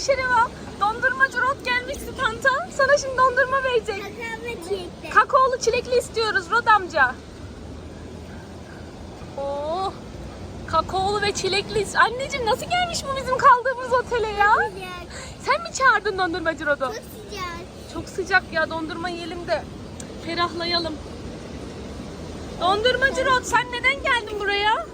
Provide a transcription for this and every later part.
Ayşe Reva dondurmacı Rod gelmiş standa. Sana şimdi dondurma verecek. Kakao ve çilekli. Kakaolu çilekli istiyoruz Rod amca. Oo. Kakaolu ve çilekli. Anneciğim nasıl gelmiş bu bizim kaldığımız otele ya? Sıcak. Sen mi çağırdın dondurmacı Rod'u? Çok sıcak. Çok sıcak ya dondurma yiyelim de ferahlayalım. Dondurmacı Rod sen neden geldin buraya?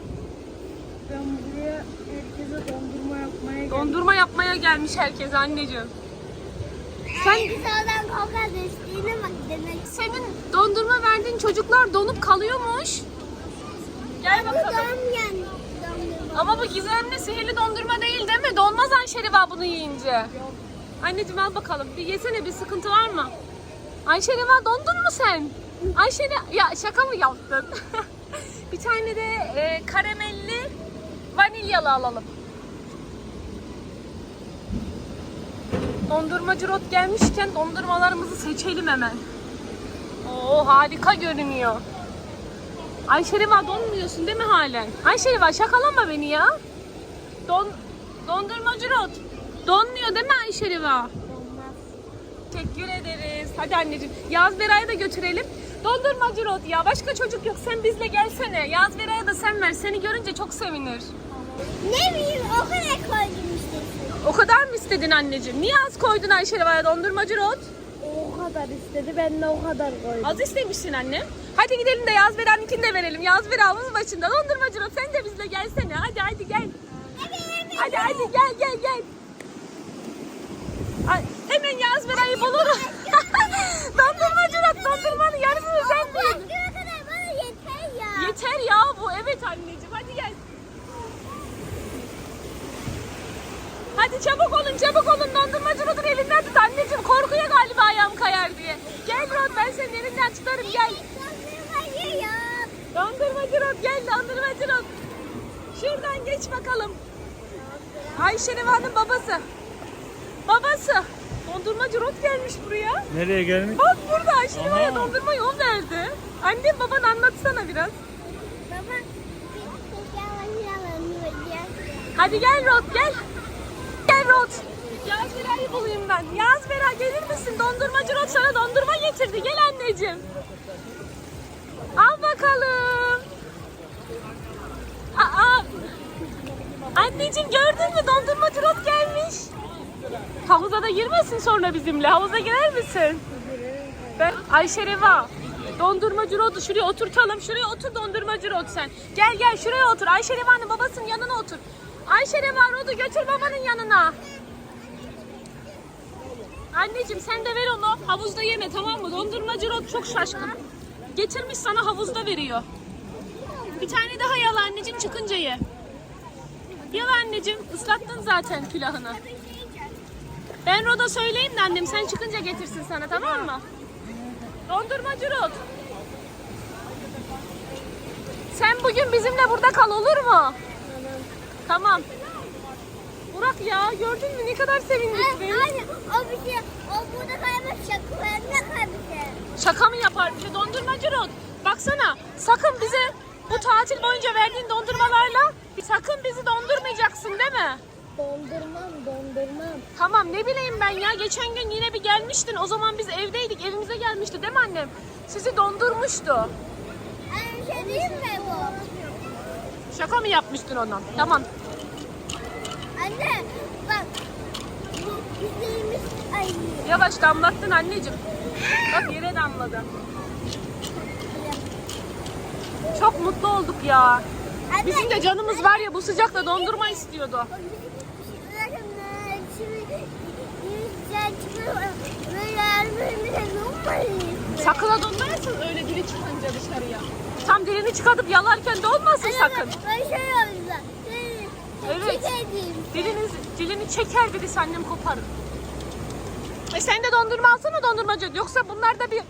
Ben buraya herkese dondurma yapmaya geldim. Dondurma yapmaya gelmiş herkes anneciğim. Sen güzel olan kokar üstüne bak demek. Senin dondurma verdiğin çocuklar donup kalıyormuş. Gel Bu bakalım. yani. Ama bu gizemli sihirli dondurma değil değil mi? Donmaz Ayşeriva bunu yiyince. Anneciğim al bakalım. Bir yesene bir sıkıntı var mı? Ayşeriva dondun mu sen? Ayşeri ya şaka mı yaptın? bir tane de e, karamelli vanilyalı alalım. Dondurmacı rot gelmişken dondurmalarımızı seçelim hemen. Oo harika görünüyor. Ayşeriva donmuyorsun değil mi halen? Ayşeriva şakalama beni ya. Don, dondurmacı rot. Donmuyor değil mi Ayşeriva? Teşekkür ederiz. Hadi anneciğim. Yaz Bera'yı da götürelim. Dondurmacı rot ya. Başka çocuk yok. Sen bizle gelsene. Yaz Bera'ya da sen ver. Seni görünce çok sevinir. Ne bileyim o kadar koydum işte. O kadar mı istedin anneciğim? Niye az koydun Ayşeriva'ya dondurmacı rot? O kadar istedi ben de o kadar koydum. Az istemişsin annem. Hadi gidelim de Yaz Bera'nınkini de verelim. Yaz Bera havuz başında. Dondurmacı rot sen de bizle gelsene. Hadi hadi gel. Hadi hadi gel gel gel. Ay, hemen Yaz Bera'yı buluruz. dondurmacı rot dondurmanın yarısını sen mi yedin? Başka kadar bana yeter ya. Yeter ya bu. Evet anneciğim hadi gel. Hadi çabuk olun çabuk olun dondurmacı Rod'un elinden tut anneciğim. Korkuyor galiba ayağım kayar diye. Gel Rod ben senin elinden tutarım gel. Dondurmayı yok. Dondurmacı Rod gel dondurmacı Rod. Şuradan geç bakalım. Ayşe Reva'nın babası. Babası. Dondurmacı Rod gelmiş buraya. Nereye gelmiş? Bak burada Ayşe Aha. dondurma yol verdi. Annem baban anlatsana biraz. Baba Hadi gel Rod gel. Gel Rod. Yaz Bera'yı bulayım ben. Yaz Bera gelir misin? Dondurmacı Rod sana dondurma getirdi. Gel anneciğim. Al bakalım. Aa. Anneciğim gördün mü? Dondurmacı Rod gelmiş. Havuza da girmesin sonra bizimle. Havuza girer misin? Ben Ayşe Reva. Dondurmacı Rod'u şuraya oturtalım. Şuraya otur dondurmacı Rod sen. Gel gel şuraya otur. Ayşe Reva'nın babasının yanına otur. Ayşe Reva Rod'u götür babanın yanına. Anneciğim sen de ver onu. Havuzda yeme tamam mı? Dondurmacı Rod çok şaşkın. Getirmiş sana havuzda veriyor. Bir tane daha yala anneciğim çıkınca ye. Yala anneciğim. ıslattın zaten külahını. Ben Rod'a söyleyeyim de annem sen çıkınca getirsin sana tamam mı? Dondurmacı Rod. Sen bugün bizimle burada kal olur mu? Tamam. Burak ya gördün mü ne kadar sevindik biz. Anne o bir şey o burada kaymış şakalarına kaymış. Şaka mı yapar bize dondurmacı Rod? Baksana sakın bize bu tatil boyunca verdiğin dondurmalarla sakın bizi dondurmayacaksın değil mi? Dondurmam dondurmam. Tamam ne bileyim ben ya geçen gün yine bir gelmiştin o zaman biz evdeydik evimize gelmişti değil mi annem? Sizi dondurmuştu. Bir şey diyeyim mi bu? Şaka mı yapmıştın ona? Tamam. Anne bak. bu Güzelmiş. Ay. Yavaş damlattın anneciğim. Bak yere damladı. Çok mutlu olduk ya. Bizim de canımız var ya bu sıcakta dondurma istiyordu. Sakın ha donmayasın öyle dili çıkınca dışarıya. Tam dilini çıkartıp yalarken de olmasın sakın. Şey. Evet. Diliniz, dilini çeker birisi annem koparır. E sen de dondurma alsana dondurmacı. Yoksa bunlarda bir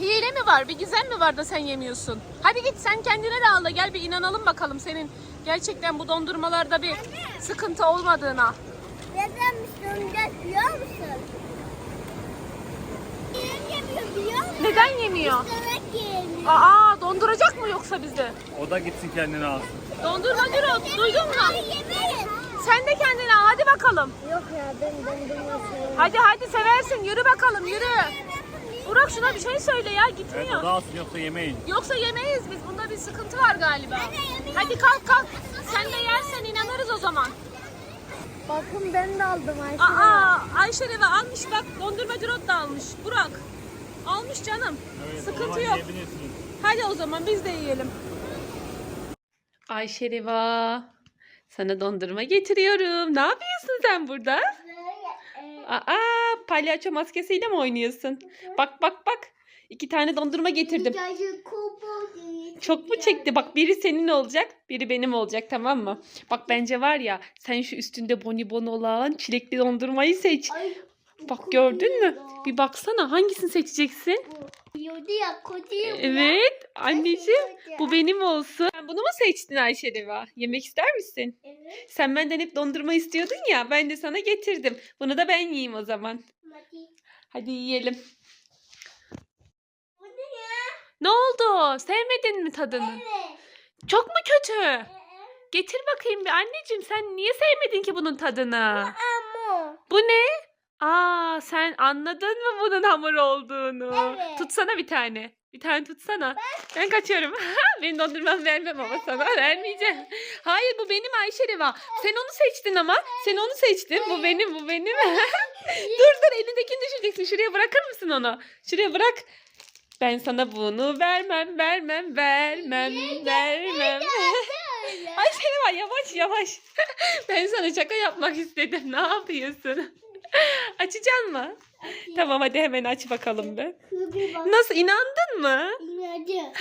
hile mi var, bir gizem mi var da sen yemiyorsun? Hadi git sen kendine de al da gel bir inanalım bakalım senin gerçekten bu dondurmalarda bir sıkıntı olmadığına. Nedenmiş döneceğiz biliyor musun? Neden yemiyor biliyor musun? Neden yemiyor? Yemiyor. Aa donduracak mı yoksa bizi? O da gitsin kendini alsın. Dondurmacı Rod duydun mu? Sen de kendine al hadi bakalım. Yok ya ben dondurma sevmem. Hadi hadi seversin. Yürü bakalım yürü. Burak şuna bir şey söyle ya Evet gitmiyor. o da alsın yoksa yemeyin. Yoksa yemeyiz biz. Bunda bir sıkıntı var galiba. Hadi kalk kalk. Sen de yersen inanırız o zaman. Bakın ben de aldım Ayşe. Aa Ayşe Reva almış bak dondurmacı rot da almış. Burak. Almış canım. Evet, o Sıkıntı zaman yok. yiyebilirsiniz. Hadi o zaman biz de yiyelim. Ayşe Reva. Sana dondurma getiriyorum. Ne yapıyorsun sen burada? Aa, palyaço maskesiyle mi oynuyorsun? Bak bak bak. İki tane dondurma getirdim. Çok mu çekti? Bak biri senin olacak, biri benim olacak tamam mı? Bak bence var ya sen şu üstünde bonibon olan çilekli dondurmayı seç. Bak gördün mü? Bir baksana hangisini seçeceksin? Evet anneciğim bu benim olsun. Sen bunu mu seçtin Ayşe Reva? Yemek ister misin? Evet. Sen benden hep dondurma istiyordun ya ben de sana getirdim. Bunu da ben yiyeyim o zaman. Hadi. Hadi yiyelim. Bu ne ya? Ne oldu? Sevmedin mi tadını? Evet. Çok mu kötü? Getir bakayım bir anneciğim sen niye sevmedin ki bunun tadını? Ama. Bu ne? Aa sen anladın mı bunun hamur olduğunu? Evet. Tutsana bir tane. Bir tane tutsana. Ben, kaçıyorum. Benim dondurmamı vermem ama sana vermeyeceğim. Hayır bu benim Ayşe Reva. Sen onu seçtin ama. Sen onu seçtin. Bu benim bu benim. dur dur elindekini düşüreceksin. Şuraya bırakır mısın onu? Şuraya bırak. Ben sana bunu vermem, vermem, vermem, vermem. Ayşe Reva yavaş yavaş. ben sana şaka yapmak istedim. Ne yapıyorsun? Açacaksın mı? Tamam hadi hemen aç bakalım be. Nasıl inandın mı? İnandı.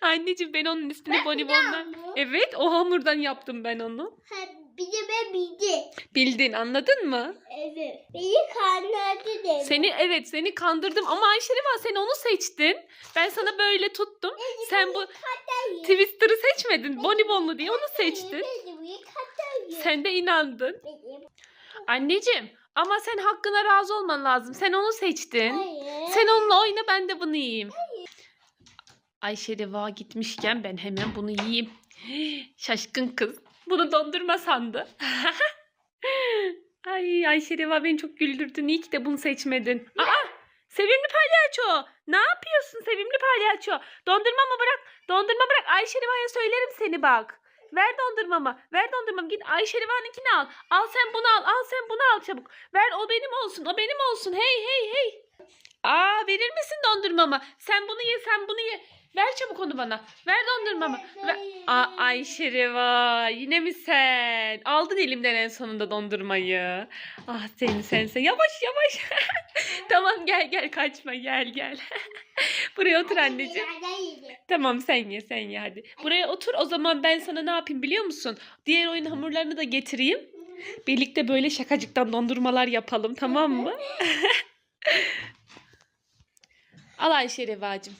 Anneciğim ben onun üstüne Ben bonibondan. inandım. Evet o hamurdan yaptım ben onu. Ha, bir de ben bildi. Bildin anladın mı? Evet. Beni kandırdı dedi. Seni evet seni kandırdım ama Ayşe Reva sen onu seçtin. Ben sana böyle tuttum. Sen bu Twister'ı seçmedin. Bonibonlu diye onu seçtin. Sen de inandın. Anneciğim ama sen hakkına razı olman lazım. Sen onu seçtin. Sen onunla oyna ben de bunu yiyeyim. Ayşe Reva gitmişken ben hemen bunu yiyeyim. Şaşkın kız. Bunu dondurma sandı. Ay Ayşe Reva beni çok güldürdün. İyi ki de bunu seçmedin. Aa! Sevimli palyaço. Ne yapıyorsun sevimli palyaço? Dondurma mı bırak? Dondurma bırak. Ayşe Reva'ya söylerim seni bak. Ver dondurmamı. Ver dondurmamı. Git Ayşe Reva'nınkini al. Al sen bunu al. Al sen bunu al çabuk. Ver o benim olsun. O benim olsun. Hey hey hey. Aa verir misin dondurmamı? Sen bunu ye sen bunu ye. Ver çabuk onu bana. Ver dondurmamı. Ver. Aa, Ayşe Reva yine mi sen? Aldın elimden en sonunda dondurmayı. Ah seni sen sen. Yavaş yavaş. tamam gel gel kaçma gel gel. Buraya otur anneciğim. Tamam sen ye sen ye hadi. Buraya otur o zaman ben sana ne yapayım biliyor musun? Diğer oyun hamurlarını da getireyim. Birlikte böyle şakacıktan dondurmalar yapalım tamam mı? Al Ayşe Reva'cığım.